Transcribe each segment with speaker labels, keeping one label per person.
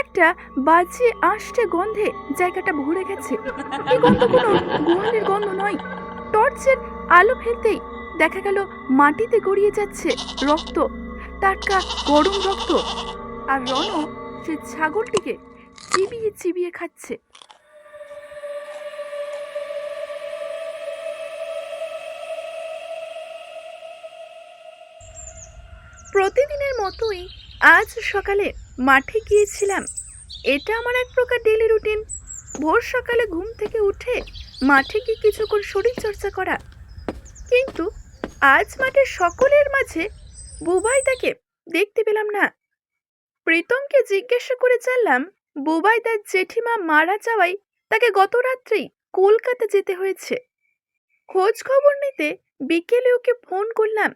Speaker 1: একটা বাজে আষ্টে গন্ধে জায়গাটা ভরে গেছে। এই গন্ধ কোনো গোয়ালের গন্ধ নয়। টর্চের আলো ফেলতেই দেখা গেল মাটিতে গড়িয়ে যাচ্ছে রক্ত, টাটকা গরম রক্ত। আর রণ সে ছাগলটিকে চিবিয়ে চিবিয়ে খাচ্ছে। প্রতিদিনের মতোই আজ সকালে মাঠে গিয়েছিলাম। এটা আমার এক প্রকার ডেলি রুটিন ভোর সকালে ঘুম থেকে উঠে মাঠে গিয়ে কিছুক্ষণ শরীর চর্চা করা। কিন্তু আজ মাঠে সকলের মাঝে বুবাই তাকে দেখতে পেলাম না। প্রীতমকে জিজ্ঞাসা করে জানলাম, বুবাই তার জেঠিমা মারা যাওয়ায় তাকে গত রাত্রেই কলকাতা যেতে হয়েছে। খোঁজ খবর নিতে বিকেলে ওকে ফোন করলাম।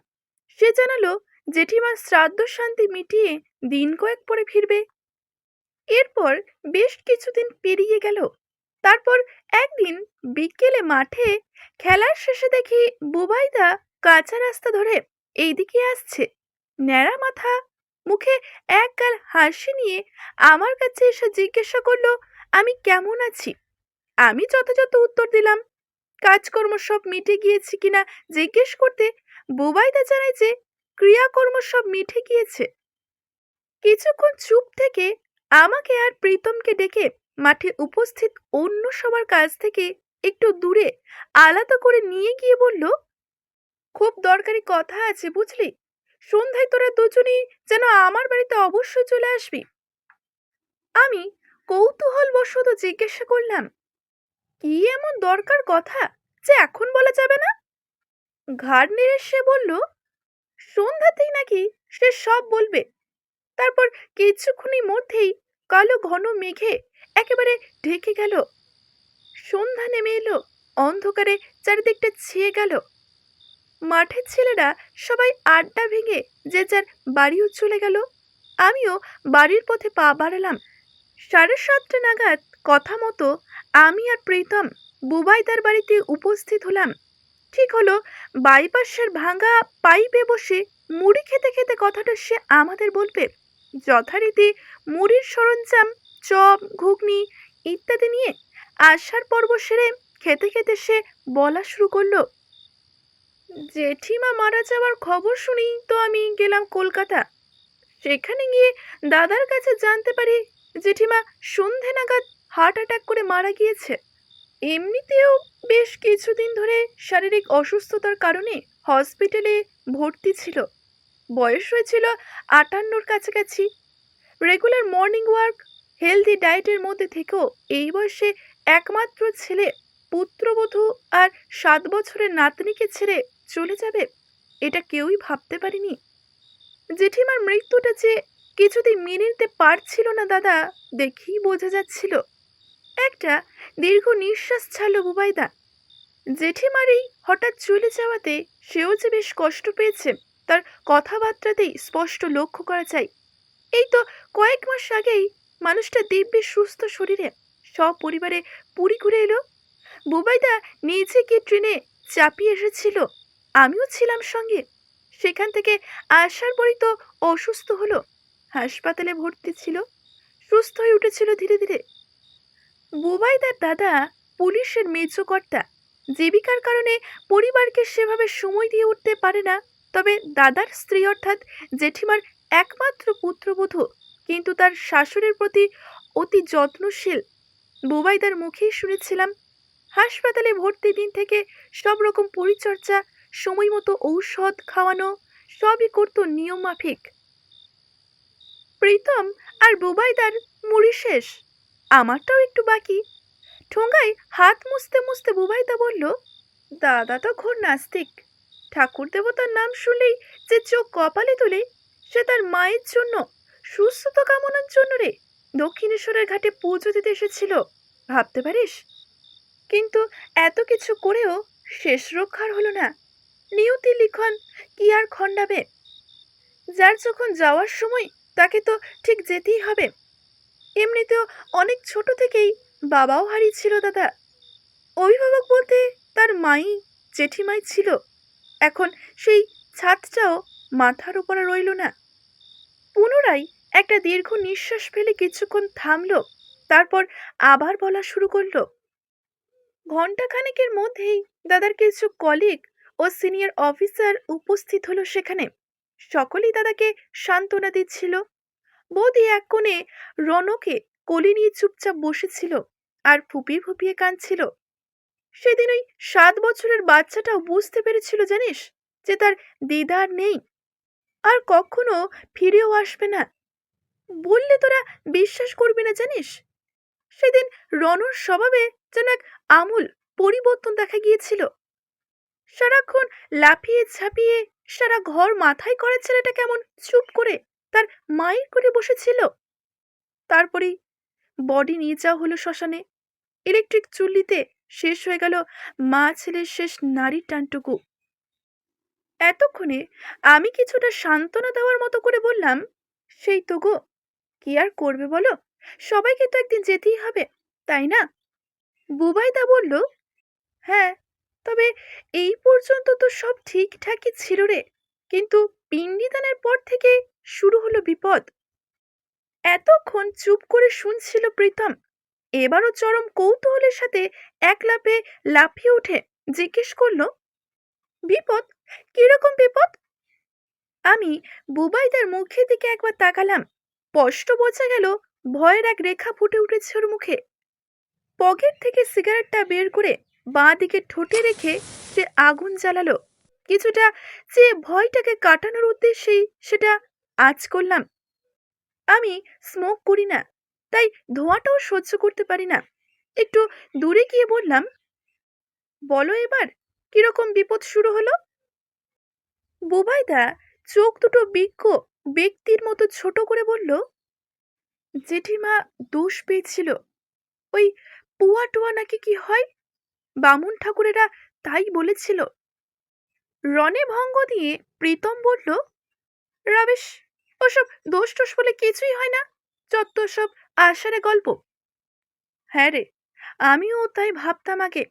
Speaker 1: সে জানালো জেঠিমার শ্রাদ্ধ শান্তি মিটিয়ে দিন কয়েক পরে ফিরবে। এরপর বেশ কিছুদিন পেরিয়ে গেল। তারপর একদিন বিকেলে মাঠে খেলার শেষে দেখি বুবাইদা কাঁচা রাস্তা ধরে এইদিকে আসছে। ন্যাড়া মাথা, মুখে এক গাল হাসি নিয়ে আমার কাছে এসে জিজ্ঞাসা করল, আমি কেমন আছি? আমি যথাযথ উত্তর দিলাম। কাজকর্ম সব মিটে গিয়েছি কিনা জিজ্ঞেস করতে বুবাইদা জানায় যে ক্রিয়াকর্ম সব মিঠে গিয়েছে। কিছুক্ষণ চুপ থেকে আমাকে আর প্রীতমকে ডেকে মাঠে উপস্থিত অন্য সবার কাছ থেকে একটু দূরে আলাদা করে নিয়ে গিয়ে বলল, খুব দরকারি কথা আছে, বুঝলি? সন্ধ্যায় তোরা দুজনেই যেন আমার বাড়িতে অবশ্যই চলে আসবি। আমি কৌতূহল বশত জিজ্ঞাসা করলাম, কি এমন দরকার কথা যে এখন বলা যাবে না? ঘাড় নেড়ে সে বলল সন্ধ্যাতেই নাকি সে সব বলবে। তারপর কিছুক্ষণের মধ্যেই কালো ঘন মেঘে একেবারে ঢেকে গেল। সন্ধ্যা নেমে এলো, অন্ধকারে চারিদিকটা ছেয়ে গেল। মাঠের ছেলেরা সবাই আড্ডা ভেঙে যে যার বাড়িও চলে গেল। আমিও বাড়ির পথে পা বাড়ালাম। সাড়ে সাতটা নাগাদ কথা মতো আমি আর প্রীতম বুবাইদার বাড়িতে উপস্থিত হলাম। ঠিক হলো। বাইপাসের ভাঙা পাইপে বসে মুড়ি খেতে খেতে কথাটা সে আমাদের বলবে। যথারীতি মুড়ির সরঞ্জাম, চপ, ঘুগনি ইত্যাদি নিয়ে আসার পর্ব সেরে খেতে খেতে সে বলা শুরু করল। জেঠিমা মারা যাওয়ার খবর শুনেই তো আমি গেলাম কলকাতা। সেখানে গিয়ে দাদার কাছে জানতে পারি জেঠিমা সন্ধে নাগাদ হার্ট অ্যাটাক করে মারা গিয়েছে। এমনিতেও বেশ কিছুদিন ধরে শারীরিক অসুস্থতার কারণে হসপিটালে ভর্তি ছিল। বয়স হয়েছিল আটান্নর কাছাকাছি। রেগুলার মর্নিং ওয়ার্ক, হেলদি ডায়েটের মধ্যে থেকেও এই বয়সে একমাত্র ছেলে, পুত্রবধূ আর সাত বছরের নাতনিকে ছেড়ে চলে যাবে, এটা কেউই ভাবতে পারিনি। জেঠিমার মৃত্যুটা যে কিছুদিন মেনে নিতে পারছিল না দাদা, দেখেই বোঝা যাচ্ছিল। একটা দীর্ঘ নিঃশ্বাস ছাড়ল বুবাইদা। জেঠিমার এই হঠাৎ চলে যাওয়াতে সেও যে বেশ কষ্ট পেয়েছে, তার কথাবার্তাতেই স্পষ্ট লক্ষ্য করা যায়। এই তো কয়েক মাস আগেই মানুষটা দিব্যি সুস্থ শরীরে, সপরিবারে পুরী ঘুরে এলো। বুবাইদা নিজে গিয়ে ট্রেনে চাপিয়ে এসেছিল, আমিও ছিলাম সঙ্গে। সেখান থেকে আসার পরই তো অসুস্থ হলো। হাসপাতালে ভর্তি ছিল, সুস্থ হয়ে উঠেছিল ধীরে ধীরে। বুবাইদার দাদা পুলিশের মেজকর্তা। জীবিকার কারণে পরিবারকে সেভাবে সময় দিয়ে উঠতে পারে না। তবে দাদার স্ত্রী অর্থাৎ জেঠিমার একমাত্র পুত্রবধূ কিন্তু তার শাশুড়ির প্রতি অতি যত্নশীল। বুবাইদার মুখেই শুনেছিলাম, হাসপাতালে ভর্তি দিন থেকে সব রকম পরিচর্যা, সময় মতো ঔষধ খাওয়ানো, সবই করতো নিয়ম মাফিক। প্রীতম আর বুবাইদার মুড়ি শেষ। আমারটাও একটু বাকি। ঠোঙ্গায় হাত মুছতে মুছতে বুবাইদা বলল, দাদা তো ঘোর নাস্তিক। ঠাকুর দেবতার নাম শুনলেই যে চোখ কপালে তোলে, সে তার মায়ের জন্য, সুস্থতা কামনার জন্য রে। দক্ষিণেশ্বরের ঘাটে পুজো দিতে এসেছিল, ভাবতে পারিস? কিন্তু এত কিছু করেও শেষ রক্ষার হলো না। নিয়তি লিখন কি আর খণ্ডাবে? যার যখন যাওয়ার সময় তাকে তো ঠিক যেতেই হবে। এমনিতেও অনেক ছোট থেকেই বাবাও হারিয়েছিল, দাদা। অভিভাবক বলতে তার মাই, জেঠিমাই ছিল। এখন সেই ছাদটাও মাথার উপরে রইল না। পুনরায় একটা দীর্ঘ নিঃশ্বাস ফেলে কিছুক্ষণ থামল, তারপর আবার বলা শুরু করল। ঘন্টাখানেকের মধ্যেই দাদার কিছু কলিগ ও সিনিয়র অফিসার উপস্থিত হলো সেখানে। সকলেই দাদাকে সান্ত্বনা দিচ্ছিল। বৌদি এক কোণে রনকে কোলে নিয়ে চুপচাপ বসেছিল আর ফুপিয়ে ফুপিয়ে কাঁদছিল। সেদিন ওই সাত বছরের বাচ্চাটাও বুঝতে পেরেছিল, জানিস, যে তার দিদার নেই। আর কখনো ফিরেও আসবে না। বললে তোরা বিশ্বাস করবি না, জানিস? সেদিন রনর স্বভাবে যেন এক আমূল পরিবর্তন দেখা গিয়েছিল। সারাক্ষণ লাফিয়ে ঝাঁপিয়ে সারা ঘর মাথায় করে ছেলেটা কেমন চুপ করে তার মায়ের করে বসেছিল। তারপরেই বডি নিয়ে যাওয়া হলো শ্মশানে। ইলেকট্রিক চুল্লিতে শেষ হয়ে গেল মা ছেলের শেষ নারীর টানটুকু। এতক্ষণে আমি কিছুটা সান্ত্বনা দেওয়ার মতো করে বললাম, সেই তো গো, কি আর করবে বলো? সবাইকে তো একদিন যেতেই হবে, তাই না? বুবাইদা বলল হ্যাঁ তবে এই পর্যন্ত তো সব ঠিকঠাকই ছিল রে। কিন্তু পিণ্ডিদানের পর থেকে শুরু হলো বিপদ। এতক্ষণ চুপ করে শুনছিল প্রীতম। এবারও চরম কৌতূহলের সাথে এক লাফে লাফিয়ে উঠে জিজ্ঞেস করল, বিপদ? কীরকম বিপদ? আমি বুবাইদার মুখের দিকে একবার তাকালাম। স্পষ্ট বোঝা গেল, ভয়ের এক রেখা ফুটে উঠেছে ওর মুখে। পকেট থেকে সিগারেটটা বের করে বাঁ দিকে ঠোঁটে রেখে সে আগুন জ্বালালো। কিছুটা যে ভয়টাকে কাটানোর উদ্দেশ্যেই সেটা আজ করলাম। আমি স্মোক করি না, তাই ধোঁয়াটাও সহ্য করতে পারি না। একটু দূরে গিয়ে বললাম, বলো এবার, কীরকম বিপদ শুরু হলো? বুবাইদা চোখ দুটো বিজ্ঞ ব্যক্তির মতো ছোট করে বলল, জেঠিমা দোষ পেয়েছিল। ওই পুয়া টুয়া নাকি কি হয়? বামুন ঠাকুরেরা তাই বলেছিল। রনে ভঙ্গ দিয়ে প্রীতম বলল রাবেশ ওসব দোষ টোষ বলে কিছুই হয় না। যত সব আশারে গল্প। হ্যাঁ রে, আমিও তাই ভাবতাম আগে।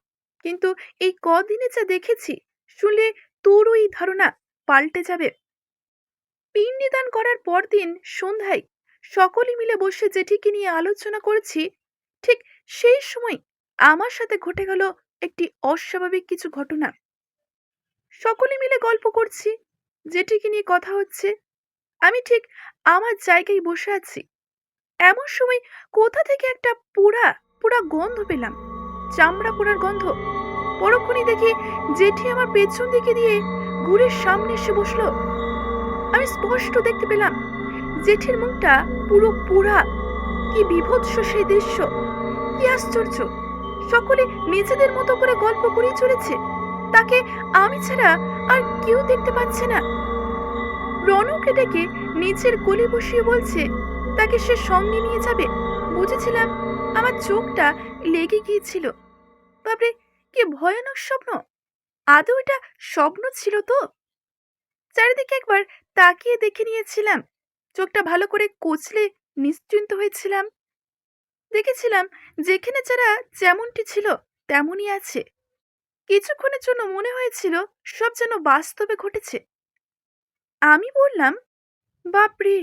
Speaker 1: কিন্তু এই কদিনে যা দেখেছি, শুনলে তোরও এই ধারণা পাল্টে যাবে। পিণ্ডিদান করার পরদিন সন্ধ্যায় সকলে মিলে বসে জেঠিকে নিয়ে আলোচনা করেছি। ঠিক সেই সময় আমার সাথে ঘটে গেল একটি অস্বাভাবিক কিছু ঘটনা। সকলে মিলে গল্প করছি। জেঠিকে নিয়ে কথা হচ্ছে। আমি ঠিক আমার জায়গায় বসে আছি। এমন সময় কোথা থেকে একটা পোড়া পোড়া গন্ধ পেলাম। চামড়া পোড়ার গন্ধ। পরক্ষণই দেখি জেঠি আমার পেছন দিকে দিয়ে ঘুরে সামনে এসে বসল। আমি স্পষ্ট দেখতে পেলাম জেঠির মুখটা পুরো পোড়া। কি বিভৎস সেই দৃশ্য। কি আশ্চর্য। সকলে নিজেদের মতো করে গল্প করেই চলেছে। তাকে আমি ছাড়া আর কেউ দেখতে পাচ্ছে না। রনকে ডেকে নিচের কোলে বসিয়ে বলছে, তাকে সে সঙ্গে নিয়ে যাবে। বুঝেছিলাম, আমার চোখটা লেগে গিয়েছিল। বাপরে, কি ভয়ানক স্বপ্ন। আদৌ এটা স্বপ্ন ছিল তো? চারিদিকে একবার তাকিয়ে দেখে নিয়েছিলাম। চোখটা ভালো করে কচলে নিশ্চিন্ত হয়েছিলাম। দেখেছিলাম, যেখানে যারা যেমনটি ছিল, তেমনই আছে। কিছুক্ষণের জন্য মনে হয়েছিল সব যেন বাস্তবে ঘটেছে। আমি বললাম, বাপরে,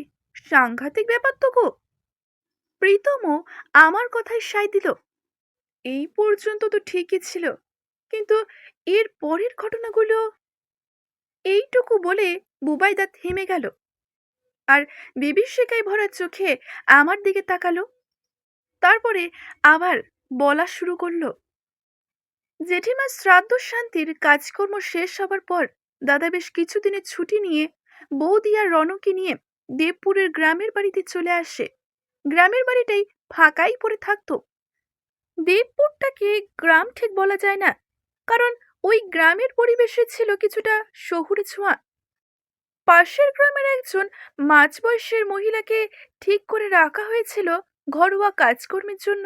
Speaker 1: সাংঘাতিক ব্যাপার তো গো। প্রীতমও আমার কথায় সায় দিল, এই পর্যন্ত তো ঠিকই ছিল, কিন্তু এর পরের ঘটনাগুলো? এইটুকু বলে বুবাইদা থেমে গেল, আর বিভীষিকায় ভরা চোখে আমার দিকে তাকালো, তারপরে আবার বলা শুরু করল জেঠিমার শ্রাদ্ধ শান্তির কাজকর্ম শেষ হবার পর দাদা বেশ কিছুদিনের ছুটি নিয়ে বৌদি আর রনকে নিয়ে দেবপুরের গ্রামের বাড়িতে চলে আসে। গ্রামের বাড়িটাই ফাঁকাই পড়ে থাকতো। দেবপুরটাকে গ্রাম ঠিক বলা যায় না, কারণ ওই গ্রামের পরিবেশে ছিল কিছুটা শহুরে ছোঁয়া। পাশের গ্রামের একজন মাঝবয়সের মহিলাকে ঠিক করে রাখা হয়েছিল ঘরোয়া কাজকর্মের জন্য।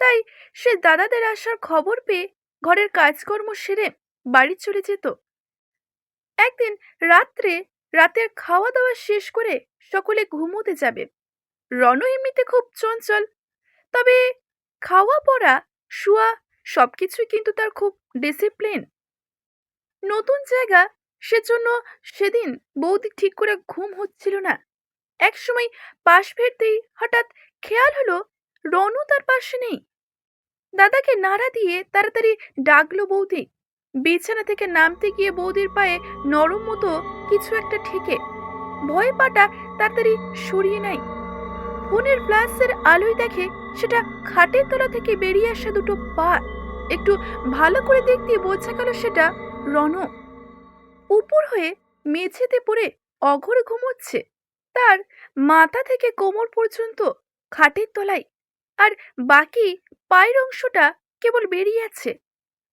Speaker 1: তাই সে দাদাদের আসার খবর পেয়ে ঘরের কাজকর্ম সেরে বাড়ি চলে যেত। একদিন রাত্রে রাতের খাওয়া দাওয়া শেষ করে সকলে ঘুমোতে যাবে। রণ এমনিতে খুব চঞ্চল। তবে খাওয়া, পড়া, শুয়া সবকিছুই কিন্তু তার খুব ডিসিপ্লিন নতুন জায়গা সেজন্য সেদিন বৌদি ঠিক করে ঘুম হচ্ছিল না। একসময় পাশ ফিরতেই হঠাৎ খেয়াল হলো রনু তার পাশে নেই। দাদাকে নাড়া দিয়ে তাড়াতাড়ি ডাকলো বৌদি। বিছানা থেকে নামতে গিয়ে বৌদির পায়ে নরম মতো কিছু একটা ঠেকে। ভয় পাটা তাড়াতাড়ি সরিয়ে নেয়। ফোনের ফ্ল্যাশের আলোয় দেখে সেটা খাটের তলা থেকে বেরিয়ে আসা দুটো পা। একটু ভালো করে দেখতে বোঝা গেল সেটা রণ উপর হয়ে মেঝেতে পড়ে অঘরে ঘুমোচ্ছে। তার মাথা থেকে কোমর পর্যন্ত খাটের তলায় আর বাকি পায়ের অংশটা কেবল বেরিয়ে আছে।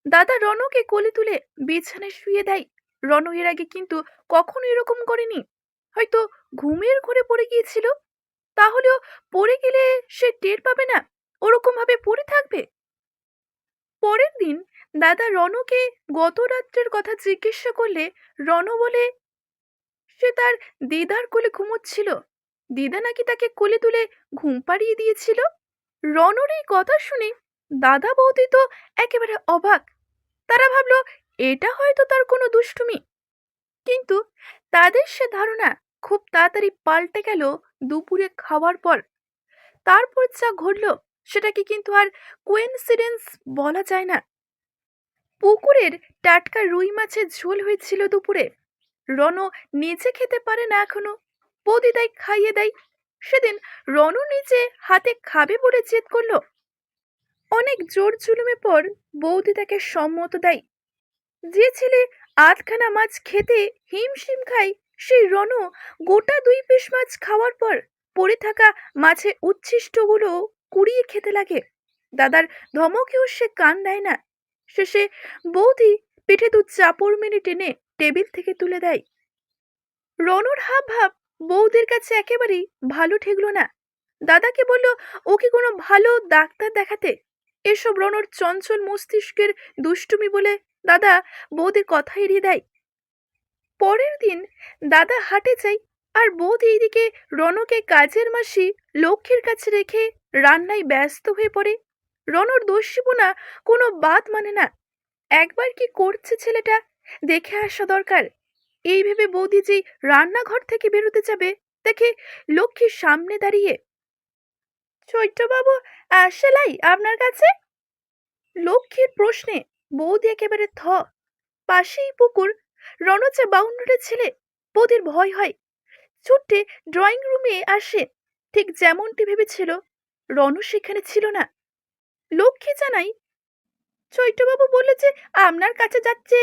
Speaker 1: দাদা রণকে কোলে তুলে বিছানায় শুয়ে দেয়। রণ এর আগে কিন্তু কখনো এরকম করেনি। হয়তো ঘুমের ঘরে পড়ে গিয়েছিল। তাহলেও পড়ে গেলে সে টের পাবে না, ওরকম ভাবে পড়ে থাকবে। পরের দিন দাদা রণকে গত রাত্রের কথা জিজ্ঞাসা করলে রণ বলে, সে তার দিদার কোলে ঘুমোচ্ছিল। দিদা নাকি তাকে কোলে তুলে ঘুম পাড়িয়ে দিয়েছিল? রণর এই কথা শুনে দাদা বৌদি তো একেবারে অবাক। তারা ভাবলো, এটা হয়তো তার কোনো দুষ্টুমি। কিন্তু তাদের সে ধারণা খুব তাড়াতাড়ি পাল্টে গেল দুপুরে খাওয়ার পর। তারপর যা ঘটল সেটাকে কিন্তু আর কোয়েন্সিডেন্স বলা যায় না। পুকুরের টাটকা রুই মাছের ঝোল হয়েছিল দুপুরে। রণ নিজে খেতে পারে না এখনও। বৌদি তাই খাইয়ে দেয়। সেদিন রণ নিজে হাতে খাবে বলে জেদ করল। অনেক জোর জুলুমের পর বৌদি তাকে সম্মত দেয়। যে ছেলে আধখানা মাছ খেতে হিমশিম খায়, সেই রণ গোটা দুই পিস মাছ খাওয়ার পর পড়ে থাকা মাছের উচ্ছিষ্টগুলো কুড়িয়ে খেতে লাগে। দাদার ধমকেও সে কান দেয় না। শেষে বৌদি পিঠে দু চাপড় মেরে টেনে টেবিল থেকে তুলে দেয়। রনর হাব ভাব বৌদির কাছে একেবারেই ভালো ঠেকলো না। দাদাকে বলল, ওকে কোনো ভালো ডাক্তার দেখাতে? এসব রনর চঞ্চল মস্তিষ্কের দুষ্টুমি বলে দাদা বৌদির কথা এড়িয়ে দেয়। পরের দিন দাদা হাটে যায় আর বৌদি এইদিকে রনকে কাজের মাসি লক্ষ্মীর কাছে রেখে রান্নায় ব্যস্ত হয়ে পড়ে। রনর দস্যিপনা কোনো বাদ মানে না। একবার কি করছে ছেলেটা, দেখে আসা দরকার। এই ভেবে বৌদি যেই রান্নাঘর থেকে বেরোতে যাবে, দেখে লক্ষ্মীর সামনে দাঁড়িয়ে চৈত্রবাবু আসেলাই আপনার কাছে? লক্ষ্মীর প্রশ্নে বৌদি একেবারে থ। পাশেই পুকুর রণচা বাউন্ডারের ছেলে বৌদির ভয় হয়। ছুটে ড্রয়িং রুমে আসে, ঠিক যেমনটি ভেবেছিল রণ সেখানে ছিল না। লক্ষ্মী জানাই চৈত্রবাবু বললে যে আপনার কাছে যাচ্ছে।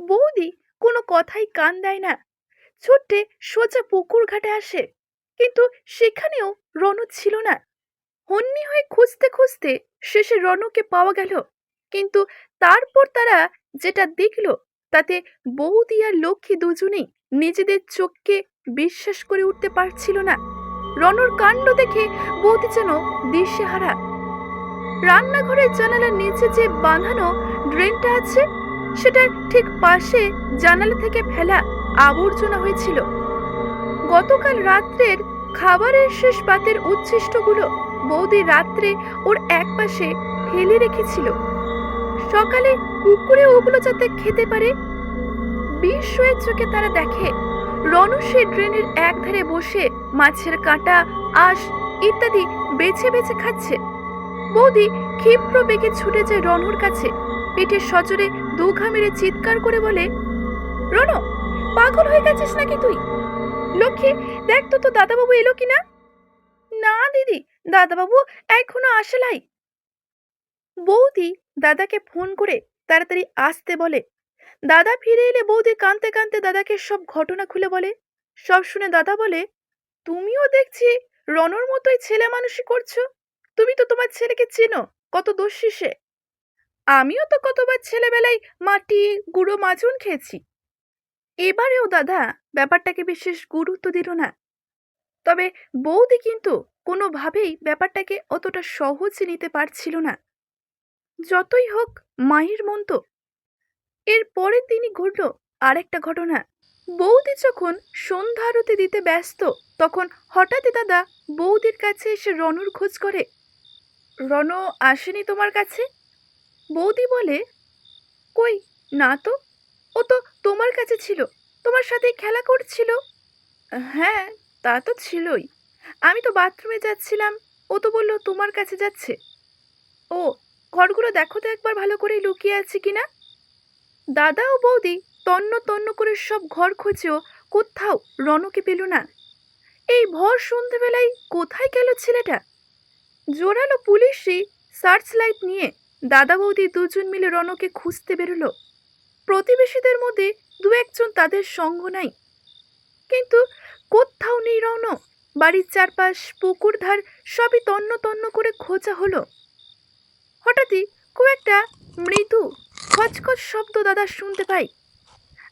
Speaker 1: বৌদি কোনো কথাই কান দেয় না। ছুটে সোজা পুকুর ঘাটে আসে, কিন্তু সেখানেও রণ ছিল না। হন্যি হয়ে খুঁজতে খুঁজতে শেষে রণকে পাওয়া গেল, কিন্তু তারপর তারা যেটা দেখল, তাতে বৌদি আর লক্ষ্মী দুজনেই নিজেদের চোখকে বিশ্বাস করে উঠতে পারছিল না। রণর কাণ্ড দেখে বৌদি যেন দিশেহারা। রান্নাঘরের জানালার নিচে যে বাঁধানো ড্রেনটা আছে সেটার ঠিক পাশে জানালা থেকে ফেলা আবর্জনা হয়েছিল। গতকাল রাত্রের খাবারের শেষ পাতের উচ্ছিষ্টগুলো বৌদি রাত্রে ওর একপাশে ফেলে রেখেছিল। সকালে কুকুরে ওগুলো যাতে খেতে পারে, বিস্ময়ের চোখে তারা দেখে, রনু সে ড্রেনের একধারে বসে মাছের কাঁটা, আঁশ ইত্যাদি বেছে বেছে খাচ্ছে। বৌদি ক্ষিপ্র বেগে ছুটে যায় রনুর কাছে পিঠে সজোরে দুঘা মেরে চিৎকার করে বলে রণ পাগল হয়ে গেছিস নাকি তুই? লক্ষ্মী, দেখ তো তো দাদাবাবু এলো কিনা? না, দিদি, দাদাবাবু এখনও আসলাই বৌদি দাদাকে ফোন করে তাড়াতাড়ি আসতে বলে। দাদা ফিরে এলে বৌদি কাঁদতে কাঁদতে দাদাকে সব ঘটনা খুলে বলে। সব শুনে দাদা বলে, তুমিও দেখছি রনর মতোই ছেলে মানুষই করছ। তুমি তো তোমার ছেলেকে চেনো, কত দোষী সে। আমিও তো কতবার ছেলেবেলায় মাটি, গুঁড়ো মাজুন খেয়েছি। এবারেও দাদা, ব্যাপারটাকে বিশেষ গুরুত্ব দিল না। তবে বৌদি কিন্তু কোনোভাবেই ব্যাপারটাকে অতটা সহজে নিতে পারছিল না। যতই হোক মায়ের মন তো। এর পরের দিনই ঘটল আরেকটা ঘটনা। বৌদি যখন সন্ধ্যা আরতি দিতে ব্যস্ত, তখন হঠাৎই দাদা বৌদির কাছে এসে রনুর খোঁজ করে। রণ আসেনি তোমার কাছে? বৌদি বলে, কই, না তো, ও তো তোমার কাছে ছিল, তোমার সাথে খেলা করছিল? হ্যাঁ তা তো ছিলই, আমি তো বাথরুমে যাচ্ছিলাম, ও তো বলল তোমার কাছে যাচ্ছে। ও, ঘরগুলো দেখো তো একবার ভালো করে লুকিয়ে আছে কি না? দাদা ও বৌদি, তন্ন তন্ন করে সব ঘর খুঁজেও কোথাও রনকে পেল না। এই ভর সন্ধেবেলায় কোথায় গেল ছেলেটা? জোরালো পুলিশই সার্চ লাইট নিয়ে। দাদা বৌদি দুজন মিলে রনকে খুঁজতে বেরোলো। প্রতিবেশীদের মধ্যে দু একজন তাদের সঙ্গ নাই। কিন্তু কোথাও নেই রন বাড়ির চারপাশ, পুকুর ধার সবই তন্ন তন্ন করে খোঁজা হলো। হঠাৎই খুব একটা মৃদু, খচখচ শব্দ দাদা শুনতে পাই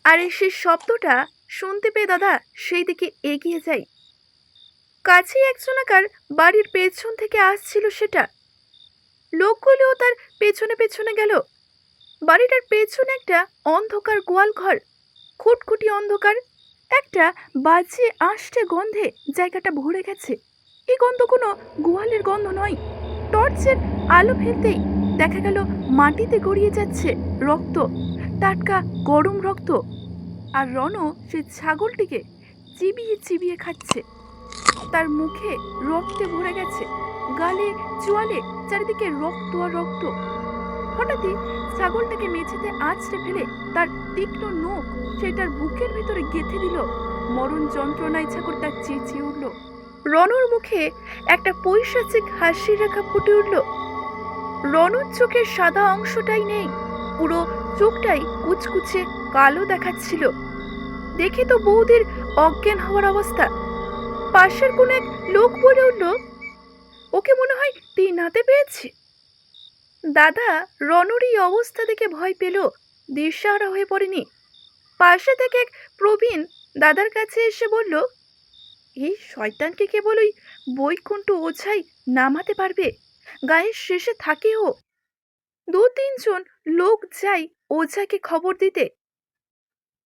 Speaker 1: আর সেই শব্দটা শুনতে পেয়ে দাদা সেই দিকে এগিয়ে যায়। কাছেই একজনাকার বাড়ির পেছন থেকে আসছিল সেটা। লোকগুলিও তার পেছনে পেছনে গেল। বাড়িটার পেছনে একটা অন্ধকার গোয়াল ঘর খুটখুটি অন্ধকার, একটা বাজে আষ্টে গন্ধে জায়গাটা ভরে গেছে। এই গন্ধ কোনো গোয়ালের গন্ধ নয়, টর্চের আলো ফেলতেই দেখা গেল মাটিতে গড়িয়ে যাচ্ছে রক্ত, টাটকা গরম রক্ত। আর রণ সে ছাগলটিকে চিবিয়ে চিবিয়ে খাচ্ছে। তার মুখে রক্তে ভরে গেছে। গালে, চোয়ালে, চারিদিকে রক্ত আর রক্ত। হঠাৎই ছাগলটাকে মেঝেতে আছড়ে ফেলে তার তীক্ষ্ণ নখ সেটার বুকের ভিতরে গেঁথে দিল। মরণ যন্ত্রণায় ছাগলটা চেঁচিয়ে উঠল। রনর মুখে একটা পৈশাচিক হাসির রেখা ফুটে উঠল। রনর চোখের সাদা অংশটাই নেই, পুরো চোখটাই কুচকুচে কালো দেখাচ্ছিল। দেখে তো বৌদির অজ্ঞান হওয়ার অবস্থা। পাশের কোন এক লোক বলে উঠল, ওকে মনে হয় তিন হাতে পেয়েছে। দাদা রনর এই অবস্থা দেখে ভয় পেল, দিশাহারা হয়ে পড়েনি। পাশে থেকে এক প্রবীণ দাদার কাছে এসে বলল, এই শয়তানকে কেবল ওই বৈকুণ্ঠ ওঝাই নামাতে পারবে? গায়ের শেষে থাকে ও। দু তিনজন লোক যাই ওঝাকে খবর দিতে।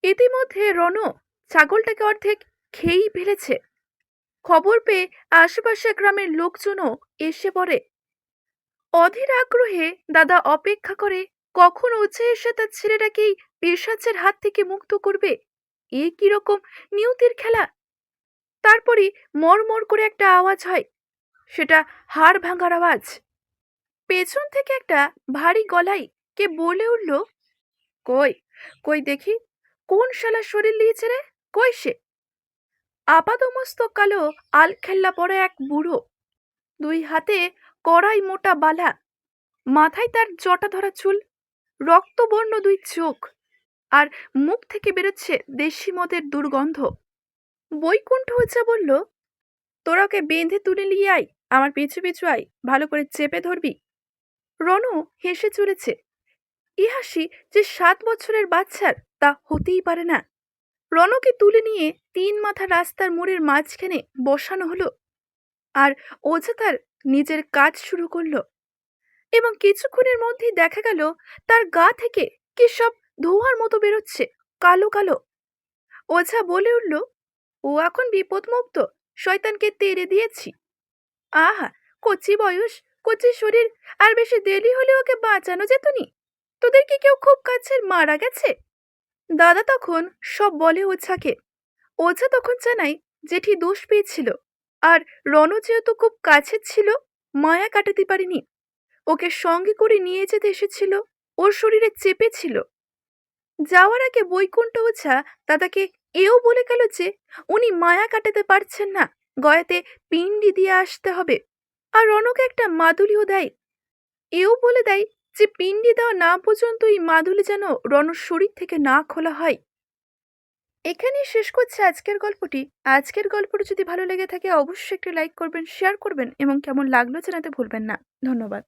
Speaker 1: ইতিমধ্যে রণ ছাগলটাকে অর্ধেক খেয়েই ফেলেছে। খবর পেয়ে আশেপাশে গ্রামের লোকজনও এসে পড়ে। অধীর আগ্রহে দাদা অপেক্ষা করে, কখন ওঝা এসে তার ছেলেটাকেই পেশাচের হাত থেকে মুক্ত করবে? এ কীরকম নিয়তির খেলা? তারপরে মরমর করে একটা আওয়াজ হয়। সেটা হাড় ভাঙার আওয়াজ। পেছন থেকে একটা ভারী গলায় কে বলে উঠল, কই কই দেখি? কোন শালা শরীর নিয়েছে রে? কই সে? আপাদমস্তক কালো আলখেল্লা পড়ে এক বুড়ো। দুই হাতে কড়াই মোটা বালা। মাথায় তার জটা ধরা চুল। রক্তবর্ণ দুই চোখ। আর মুখ থেকে বেরোচ্ছে দেশি মদের দুর্গন্ধ। বৈকুণ্ঠ হচ্ছে বলল তোরা ওকে বেঁধে তুলে নিয়ে আয়, আমার পিছু পিছু আয়, ভালো করে চেপে ধরবি। রনু হেসে চলেছে ই হাসি যে সাত বছরের বাচ্চার তা হতেই পারে না। রনকে তুলে নিয়ে তিন মাথা রাস্তার মোড়ের মাঝখানে বসানো হলো আর ওঝা তার নিজের কাজ শুরু করল এবং কিছুক্ষণের মধ্যেই দেখা গেল তার গা থেকে কি সব ধোঁয়ার মতো বেরোচ্ছে, কালো কালো। ওঝা বলে উঠল, ও এখন বিপদমুক্ত, শয়তানকে তেড়ে দিয়েছি। আহা, কচি বয়স, কচি শরীর, আর বেশি দেরি হলে ওকে বাঁচানো যেত নি? তোদের কি কেউ খুব কাছের মারা গেছে? দাদা তখন সব বলে ওঝাকে ওঝা তখন জানাই জেঠি দোষ পেয়েছিল। আর রণ যেহেতু খুব কাছের ছিল, মায়া কাটাতে পারিনি। ওকে সঙ্গে করে নিয়ে যেতে এসেছিল, ওর শরীরে চেপেছিল যাওয়ার আগে বৈকুণ্ঠ ওঝা দাদাকে এও বলে গেল যে, উনি মায়া কাটাতে পারছেন না গয়াতে পিণ্ডি দিয়ে আসতে হবে। আর রনকে একটা মাদুলিও দেয়। এও বলে দেয় যে পিণ্ডি দেওয়া না পর্যন্ত এই মাদুলি যেন রণর শরীর থেকে না খোলা হয়। এখানেই শেষ করছে আজকের গল্পটি। আজকের গল্পটি যদি ভালো লেগে থাকে, অবশ্যই একটি লাইক করবেন, শেয়ার করবেন এবং কেমন লাগল জানাতে ভুলবেন না। ধন্যবাদ।